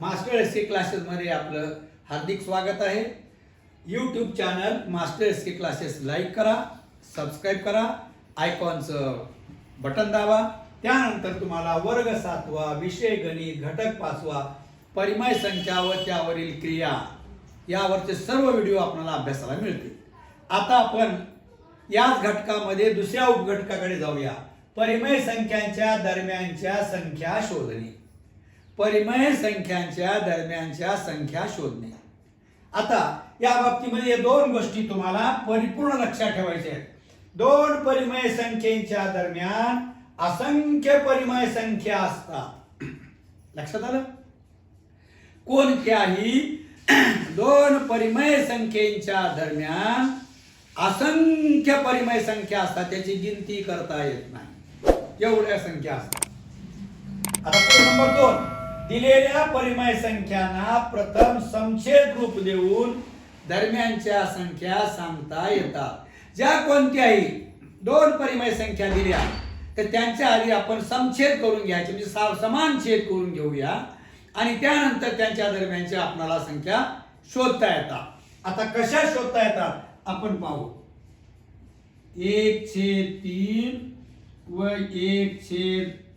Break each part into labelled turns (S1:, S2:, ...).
S1: Master S के क्लासेसमध्ये आपलं हार्दिक स्वागत आहे. YouTube channel master S K classes like करा सबस्क्राईब करा आयकॉनचं बटन दाबा. त्यानंतर तुम्हाला वर्ग सातवा विषय गणित घटक पाचवा परिमय संख्या व त्यावरील क्रिया यावरचे सर्व व्हिडिओ आपल्याला अभ्यासाला मिळतील. आता आपण याच घटकामध्ये दुसऱ्या उपघटकाकडे जाऊया. परिमय संख्यांच्या दरम्यानच्या संख्या शोधणे. परिमय संख्यांच्या दरम्यानच्या संख्या शोधणे. आता या बाबतीमध्ये या दोन गोष्टी तुम्हाला परिपूर्ण लक्षात ठेवायच्या आहेत. दोन परिमय संख्येच्या दरम्यान असंख्य परिमय संख्या असतात. लक्षात आलं? कोणत्याही दोन परिमय संख्येच्या दरम्यान असंख्य परिमय संख्या असतात त्याची गिनती करता येत नाही. एवढ्या संख्या असतात. आता नंबर दोन. दिलेल्या परिमय संख्यांना प्रथम संक्षेप रूप देऊन दरम्यानच्या संख्या सांगता येतात. ज्या कोणत्याही दोन परिमय संख्या दिल्या तर त्यांच्या आधी आपण समछेद करून घ्यायचे म्हणजे सा- समान छेद करून घेऊया. आणि त्यानंतर त्यांच्या दरम्यानच्या आपणाला संख्या शोधता येतात. आता कशा शोधता येतात? आपण पाहू. एक छेद तीन व एक छेद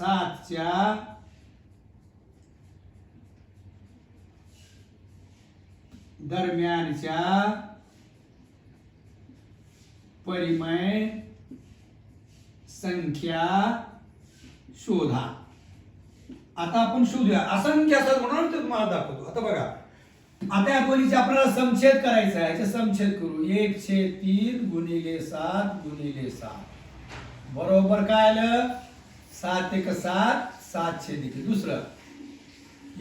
S1: सातच्या दरम्यानच्या परिमय संख्या शोधा. आता आपण शोधूया. असंख्य असं म्हणून ते तुम्हाला दाखवतो. आता बघा. आता या दोन्हीचे आपल्याला समछेद करायचा आहे. याचे समछेद करू. एक छेद तीन गुणिले सात गुणिले सात. बरोबर काय आलं? सात एक सात सात छेद एक. दुसरं.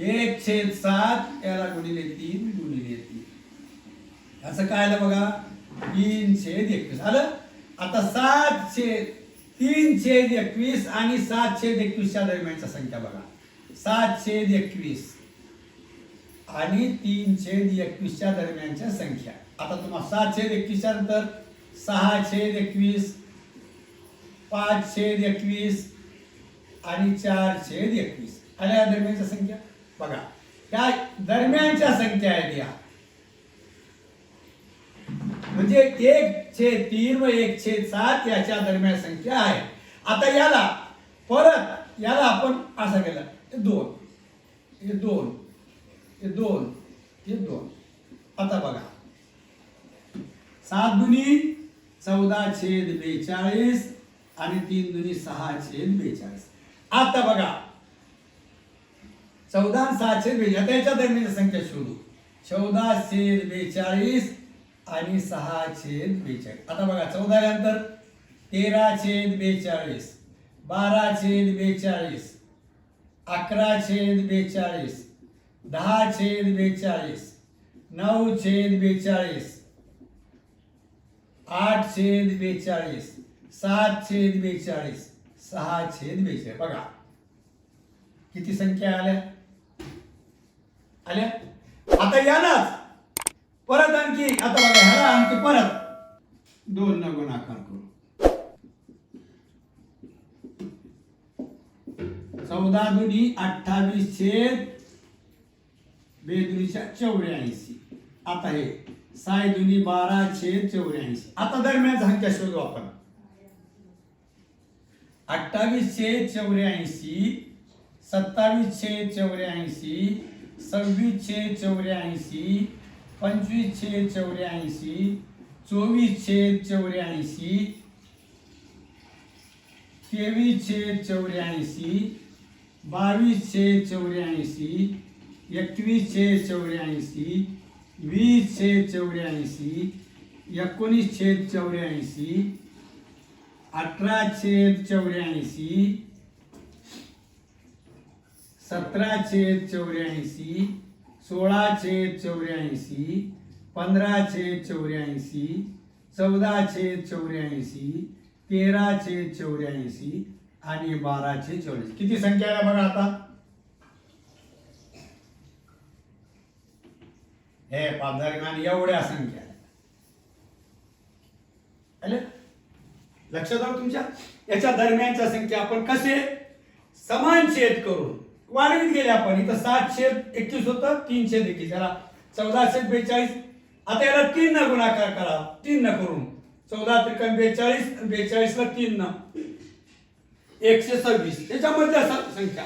S1: एक छेद सात याला गुणिले तीन गुणिले तीन. असं काय आलं बघा? तीन छेद एकवीस. आलं? आता सात छेद तीन छेद एकवीस आणि सात छेद एकवीसच्या दरम्यानच्या संख्या बघा. सात छेद एकवीस आणि तीन छेद एकवीसच्या दरम्यानच्या संख्या. आता तुम्हाला सात छेद एकवीसच्या नंतर सहा छेद एकवीस पाच छेद एकवीस आणि चार छेद एकवीस. आणि या दरम्यानच्या संख्या बघा. या दरम्यानच्या संख्या आहेत या. म्हणजे एक छेद तीन व एक छेद सात याच्या दरम्यान संख्या आहे आता याला परत याला आपण असं केलं. दोन. हे दोन. हे दोन. हे दोन. आता बघा. सात दुनी चौदा छेद बेचाळीस आणि तीन दुनी सहा छेद बेचाळीस. आता बघा. चौदा सहाशे सहा छेद संख्या शोधू. चौदा छेद बेचाळीस आणि सहा छेद बेचाळीस. आता बघा चौदा नंतर तेरा छेद बेचाळीस बारा छेद बेचाळीस अकरा छेद बेचाळीस दहा छेद बेचाळीस नऊ छेद बेचाळीस आठ छेद बेचाळीस सात छेद बेचाळीस सहा छेद बेचाळीस बघा. किती संख्या आल्या? आल्या? आता यालाच. परत आणखी. आता बघा ह्याला आणखी परत. दोन न गुणाकार करू. चौदा दुनी अठ्ठावीस छेद बेदुनीच्या चौऱ्याऐंशी. आता हे साय दुनी बारा छेद चौऱ्याऐंशी. आता दरम्यान संख्या शोधू आपण अठ्ठावीस छेद चौऱ्याऐंशी सत्तावीस छेद चौऱ्याऐंशी सव्वीस छेद चौऱ्याऐंशी पंचवीस छेद चौऱ्याऐंशी चोवीस छेद चौऱ्याऐंशी तेवीस छेद चौऱ्याऐंशी बावीस छेद चौऱ्याऐंशी एकवीस छेद चौऱ्याऐंशी वीस छेद चौऱ्याऐंशी एकोणीस छेद चौऱ्याऐंशी अठरा छेद चौऱ्याऐंशी सतरा छेद चौऱ्याऐंशी सोळा छेद चौऱ्याऐंशी पंधरा छेद चौऱ्याऐंशी चौदा छेद चौऱ्याऐंशी तेरा छेद चौऱ्याऐंशी आणि बारा छेद चौऱ्याऐंशी. किती संख्या आहे बघा आता? हे दरम्यान एवढ्या संख्या आहेत. आलं? लक्षात आलं तुमच्या? याच्या दरम्यानच्या संख्या आपण कसे? समान छेद करून. वाढवीत गेले आपण. इथं सातशे एकवीस होतं तीनशे एकवीस याला चौदाशे बेचाळीस. आता याला तीन न गुणाकार करा. तीन न करून. चौदा त्रिकम बेचाळीस बेचाळीसला तीन न. एकशे सव्वीस. त्याच्यामध्ये संख्या.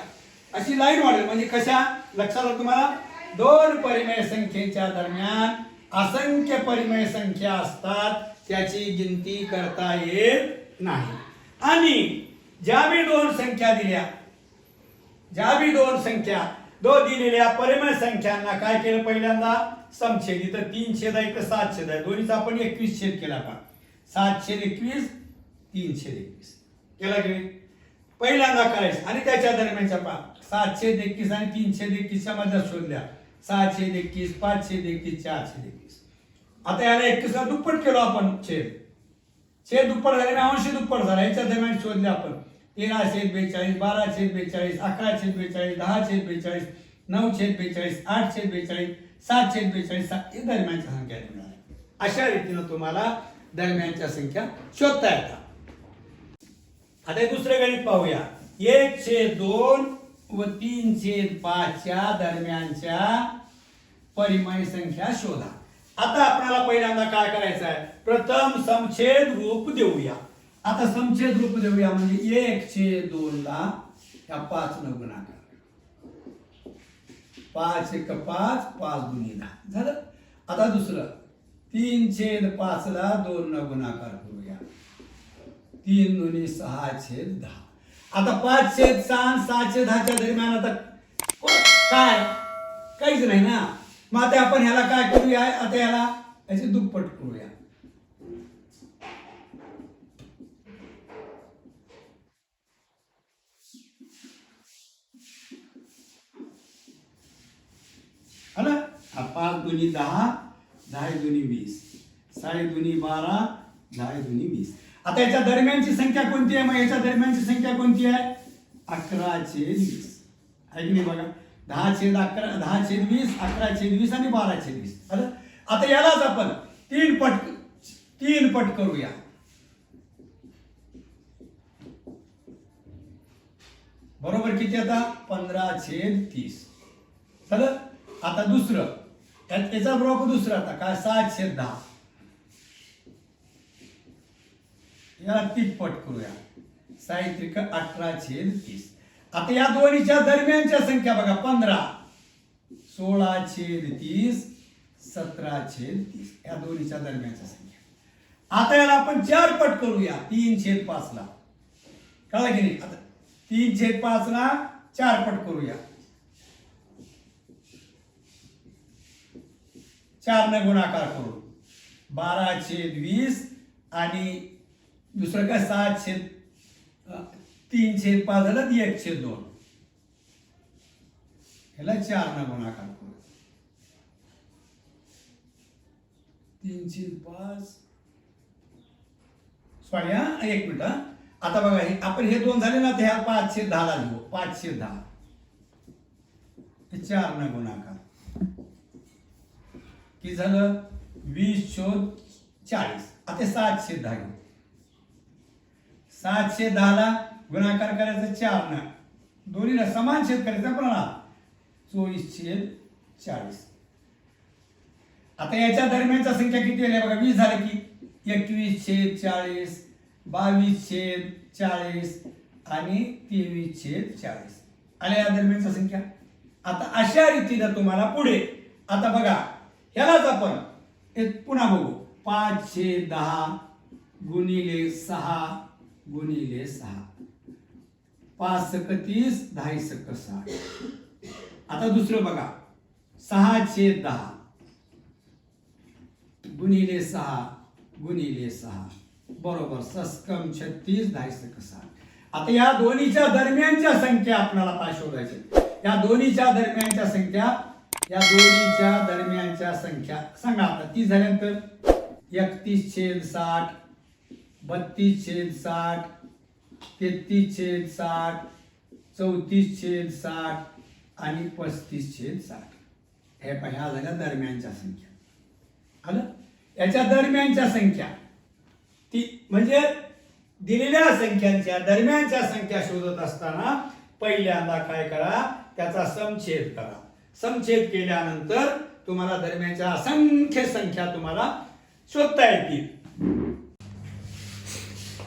S1: अशी लाईन वाढेल. म्हणजे कशा? लक्षात आलं तुम्हाला? दोन परिमेय संख्येच्या दरम्यान असंख्य परिमेय संख्या असतात. त्याची गिनती करता येत नाही. आणि ज्या बी दोन संख्या दिल्या ज्या बी दोन संख्या दो दिलेल्या परिमेय संख्यांना काय केलं पहिल्यांदा? समछेद इथं तीन छेद आहे तर सात छेद आहे. दोन्हीचा आपण एकवीस छेद केला का सात छेद एकवीस तीन छेद एकवीस. केला की नाही? पहिल्यांदा करायचं. आणि त्याच्या दरम्यानच्या पा सातशे एकवीस आणि तीनशे एकवीसच्या मध्ये शोधल्या. सहाशे एकवीस पाचशे एकवीस चारशे एकवीस. आता याला एकवीसला दुप्पट केलो आपण छेद. छेद दुप्पट झाले ऐंशी दुप्पट झाला. याच्या दरम्यान शोधले आपण. तेराशे बेचाळीस बाराशे बेचाळीस अकराशे बेचाळीस दहाशे बेचाळीस नऊशे बेचाळीस आठशे बेचाळीस सातशे बेचाळीस सात- दरम्यानच्या संख्या मिळाल्या अशा रीतीनं तुम्हाला दरम्यानच्या संख्या शोधता येतात. आता दुसरं गणित पाहूया. एक छेद दोन व तीन छेद पाचच्या दरम्यानच्या परिमाणी संख्या शोधा. आता आपल्याला पहिल्यांदा काय करायचं आहे? प्रथम समछेद रूप देऊया. आता समछेद रूप देऊया म्हणजे एक छेद दोन ला ह्या पाच न गुणाकार पाच एक पाच पाच दोन्ही दहा. झालं? आता दुसरं. तीन छेद पाच ला दोन न गुणाकार करूया. तीन दोन्ही सहा छेद दहा. आता पाच छेद सहा सहा छेद दहाच्या दरम्यान आता काय? काहीच नाही ना? मग आता आपण ह्याला काय करूया? आता ह्याला याचे दुप्पट करूया. हा ना? पाच दोन्ही दहा दहा दोन्ही वीस. साडे दोन्ही बारा दहा दोन्ही वीस. आता याच्या दरम्यानची संख्या कोणती आहे? मग याच्या दरम्यानची संख्या कोणती आहे? अकरा वीस. ऐकली नाही बघा? दहा छेद अकरा दहा छेद वीस अकरा छेद वीस आणि बारा छेद वीस. आलं? आता यालाच आपण तीन पट तीन पट करूया. बरोबर किती आता? पंधरा छेद तीस. झालं? आता दुसरं. त्यात याचा बरोबर दुसरं आता. काय? सात छेद दहा. याला तिप्पट करूया. साहित्रिक अठरा छेद तीस. आता या दोन्हीच्या दरम्यानच्या संख्या बघा पंधरा. सोळा छेद तीस सतरा छेद तीस. या दोन्हीच्या दरम्यानच्या संख्या. आता याला आपण चार पट करूया तीन छेद पाच ला कळलं की नाही? आता तीन छेद पाच ला चार पट करूया. चार न गुणाकार करू बारा छेद वीस आणि दुसरं काय? सात छेद तीन छेद पाच झालं ती एक छेद दोन. ह्याला चार न गुणाकार करू तीन छेद पाच. सॉरी हा एक मिनिट आता बघा हे आपण हे दोन झाले ना ते ह्या पाच छेद दहाला लिहू. पाच छेद दहा. हे चार न गुणाकार किती झालं? वीस शोध चाळीस. आता सातशे दहा घेऊ. सातशे दहाला गुणाकार करायचा चार न दोन्हीला समान छेद करायचा पण चोवीस छेद चाळीस. आता याच्या दरम्यानच्या संख्या किती आल्या बघा वीस झाले की एकवीस छेद चाळीस बावीस छेद चाळीस आणि तेवीस छेद चाळीस. आल्या या दरम्यानच्या संख्या? आता अशा रीतीनं तुम्हाला पुढे आता बघा ह्यालाच आपण एक पुन्हा बघू. पाच छेद दहा गुणिले सहा गुणिले सहा. पाच सक तीस दहा सक साठ आता दुसरं बघा. सहा छेद दहा. गुणिले सहा गुणिले सहा. बरोबर सस्कम छत्तीस दहा सक साठ आता या दोन्हीच्या दरम्यानच्या संख्या आपल्याला पाच शोधायच्या या दोन्हीच्या दरम्यानच्या संख्या या दोन्हीच्या दरम्यानच्या संख्या. सांगा आता ती झाल्यानंतर एकतीस छेद साठ बत्तीस छेद साठ तेहतीस छेद साठ चौतीस छेद साठ आणि पस्तीस छेद साठ. हे ह्या झाल्या दरम्यानच्या संख्या. आलं? याच्या दरम्यानच्या संख्या. ती म्हणजे दिलेल्या संख्यांच्या दरम्यानच्या संख्या शोधत असताना पहिल्यांदा काय करा? त्याचा समछेद करा. समछेद केल्यानंतर तुम्हाला दरम्यानच्या असंख्य संख्या तुम्हाला शोधता येतील.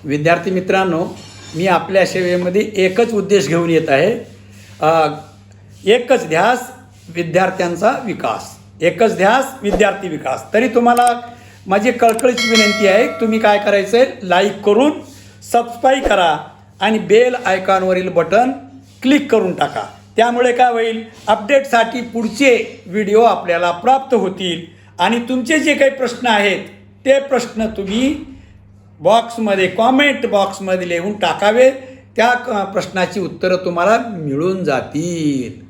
S1: विद्यार्थी मित्रांनो मी आपल्या सेवेमध्ये एकच उद्देश घेऊन येत आहे. एकच ध्यास विद्यार्थ्यांचा विकास. एकच ध्यास विद्यार्थी विकास. तरी तुम्हाला माझी कळकळीची विनंती आहे तुम्ही काय करायचं आहे लाईक करून सबस्क्राईब करा आणि बेल आयकॉनवरील बटन क्लिक करून टाका. त्यामुळे काय होईल? अपडेटसाठी पुढचे व्हिडिओ आपल्याला प्राप्त होतील. आणि तुमचे जे काही प्रश्न आहेत ते प्रश्न तुम्ही बॉक्समध्ये कॉमेंट बॉक्समध्ये लिहून टाकावे. त्या क- प्रश्नाची उत्तरं तुम्हाला मिळून जातील.